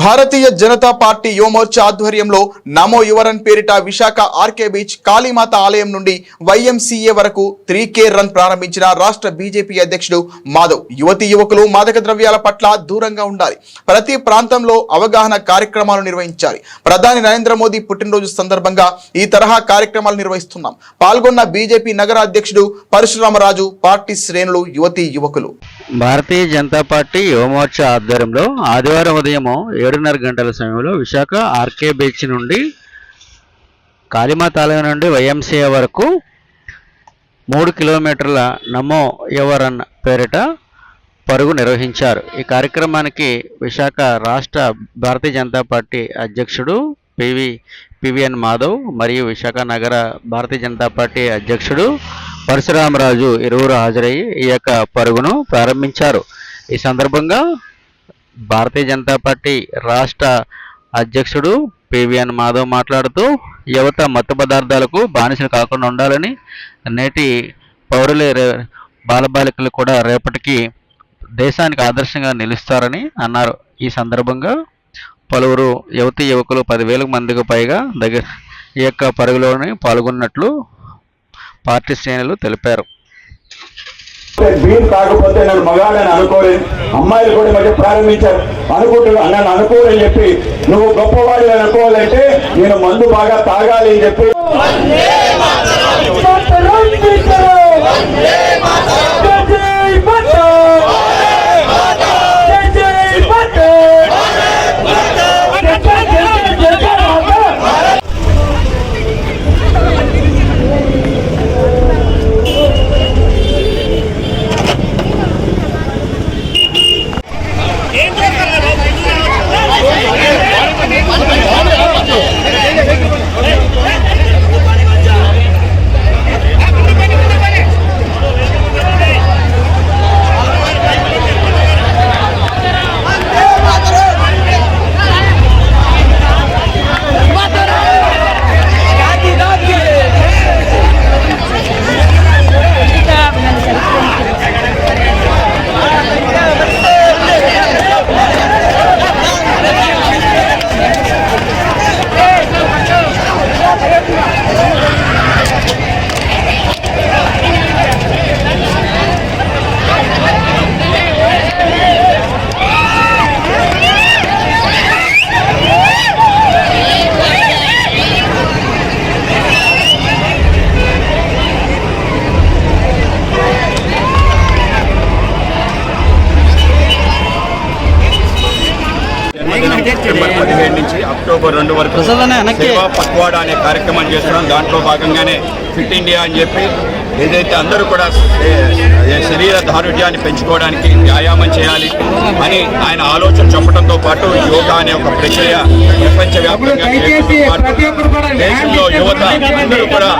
భారతీయ Janata party Yuva Morcha ఆధ్వర్యంలో నమో యువరన్ పేరిట Visakha RK beach Kalimata ఆలయం నుండి వైఎంసీఏ వరకు త్రీ కే రన్ ప్రారంభించిన రాష్ట్ర బీజేపీ అధ్యక్షుడు మాధవ్. యువతి యువకులు మాదక ద్రవ్యాల పట్ల దూరంగా ఉండాలి. ప్రతి ప్రాంతంలో అవగాహన కార్యక్రమాలు నిర్వహించాలి. ప్రధాని నరేంద్ర మోదీ పుట్టినరోజు సందర్భంగా ఈ తరహా కార్యక్రమాలు నిర్వహిస్తున్నాం. పాల్గొన్న బీజేపీ నగర అధ్యక్షుడు పరశురామరాజు పార్టీ శ్రేణులు యువతి యువకులు. భారతీయ జనతా పార్టీ యువమోర్చా ఆధ్వర్యంలో ఆదివారం ఉదయం ఏడున్నర గంటల సమయంలో విశాఖ ఆర్కే బీచ్ నుండి కాళీమాత ఆలయం నుండి వైఎంసీఏ వరకు మూడు కిలోమీటర్ల నమో యువరన్ పేరిట పరుగు నిర్వహించారు. ఈ కార్యక్రమానికి విశాఖ రాష్ట్ర భారతీయ జనతా పార్టీ అధ్యక్షుడు P V P V N Madhav మరియు విశాఖ నగర భారతీయ జనతా పార్టీ అధ్యక్షుడు పరశురామరాజు ఇరువురు హాజరయ్యి ఈ యొక్క పరుగును ప్రారంభించారు. ఈ సందర్భంగా భారతీయ జనతా పార్టీ రాష్ట్ర అధ్యక్షుడు పివిఎన్ మాధవ్ మాట్లాడుతూ యువత మత్తు పదార్థాలకు బానిసలు కాకుండా ఉండాలని నేటి పౌరులే బాలబాలికలు కూడా రేపటికి దేశానికి ఆదర్శంగా నిలుస్తారని అన్నారు. ఈ సందర్భంగా పలువురు యువతి యువకులు పదివేల మందికి పైగా దగ్గర ఈ యొక్క పరుగులోని పాల్గొన్నట్లు పార్టీ శ్రేణులు తెలిపారు. బీర్ తాగకపోతే నన్ను మగాడని అనుకోలేదు అమ్మాయిలు కూడా మధ్య ప్రారంభించారు. అనుకుంటున్నా నన్ను అనుకోరని చెప్పి నువ్వు గొప్పవాడి అనుకోవాలంటే నేను మందు బాగా తాగాలి అని చెప్పి సెప్టెంబర్ పదిహేడు నుంచి అక్టోబర్ రెండు వరకు సేవా పక్వాడా అనే కార్యక్రమం చేస్తున్నాం. దాంట్లో భాగంగానే ఫిట్ ఇండియా అని చెప్పి ఏదైతే అందరూ కూడా శరీర దారుఢ్యాన్ని పెంచుకోవడానికి వ్యాయామం చేయాలి అని ఆయన ఆలోచన చెప్పడంతో పాటు యోగా అనే ఒక ప్రక్రియ ప్రపంచవ్యాప్తంగా దేశంలో యువత అందరూ కూడా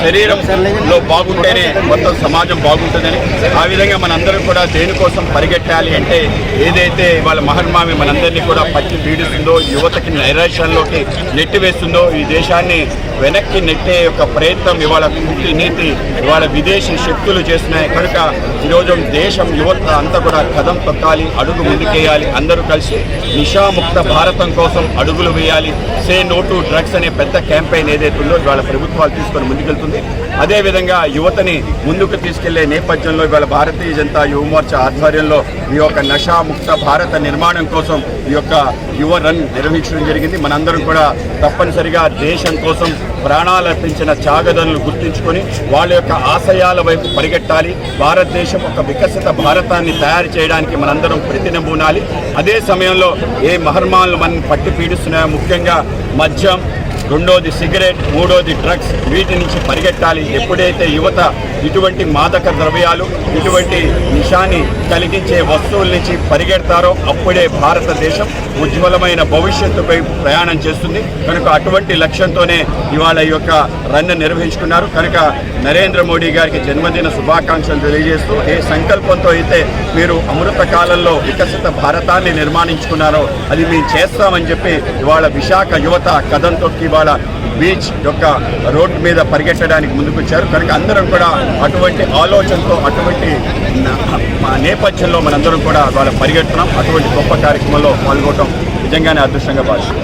శరీరంలో బాగుంటేనే మొత్తం సమాజం బాగుంటుందని ఆ విధంగా మనందరం కూడా దేనికోసం పరిగెట్టాలి అంటే ఏదైతే వాళ్ళ మహర్మామి మనందరినీ కూడా పట్టి పీడిస్తుందో యువతకి నైరాశ్యంలోకి నెట్టివేస్తుందో ఈ దేశాన్ని వెనక్కి నెట్టే యొక్క ప్రయత్నం ఇవాళ కుట్టి నీతి ఇవాళ విదేశీ శక్తులు చేస్తున్నాయి. కనుక ఈరోజు దేశం యువత అంతా కూడా కథం తొక్కాలి అడుగు ముందుకేయాలి. అందరూ కలిసి నిషాముక్త భారతం కోసం అడుగులు వేయాలి. సే నో టు డ్రగ్స్ అనే పెద్ద క్యాంపెయిన్ ఏదైతే ఉందో ఇవాళ ప్రభుత్వాలు తీసుకొని ముందుకెళ్తుంది. అదేవిధంగా యువతని ముందుకు తీసుకెళ్ళే నేపథ్యంలో ఇవాళ భారతీయ జనతా యువమోర్చా ఆధ్వర్యంలో ఈ యొక్క నషాముక్త భారత నిర్మాణం కోసం ఈ యొక్క యువ రన్ నిర్వహించడం జరిగింది. మనందరం కూడా తప్పనిసరిగా దేశం కోసం ప్రాణాలు అర్పించిన త్యాగదనులు గుర్తించుకొని వాళ్ళ యొక్క ఆశయాల వైపు పరిగెట్టాలి. భారతదేశం ఒక వికసిత భారతాన్ని తయారు చేయడానికి మనందరం ప్రతినబూనాలి అదే సమయంలో ఏ మహర్మాలను మనం పట్టి పీడిస్తున్నాయో ముఖ్యంగా మద్యం రెండోది సిగరెట్ మూడోది డ్రగ్స్. వీటి నుంచి పరిగెట్టాలి ఎప్పుడైతే యువత ఇటువంటి మాదక ద్రవ్యాలు ఇటువంటి నిషాని కలిగించే వస్తువుల నుంచి పరిగెడతారో అప్పుడే భారతదేశం ఉజ్వలమైన భవిష్యత్తుపై ప్రయాణం చేస్తుంది. కనుక అటువంటి లక్ష్యంతోనే ఇవాళ ఈ యొక్క రన్ నిర్వహించుకున్నారు. కనుక నరేంద్ర మోడీ గారికి జన్మదిన శుభాకాంక్షలు తెలియజేస్తూ ఏ సంకల్పంతో అయితే మీరు అమృత కాలంలో వికసిత భారతాన్ని నిర్మాణించుకున్నారో అది మేము చేస్తామని చెప్పి ఇవాళ విశాఖ యువత కథంతో ఇవాళ బీచ్ యొక్క రోడ్డు మీద పరిగెట్టడానికి ముందుకొచ్చారు. కనుక అందరం కూడా అటువంటి ఆలోచనతో అటువంటి మా నేపథ్యంలో మనందరం కూడా ఇవాళ పరిగెడుతున్నాం. అటువంటి గొప్ప కార్యక్రమంలో పాల్గొనడం నిజంగానే అదృష్టంగా భావిస్తున్నాం.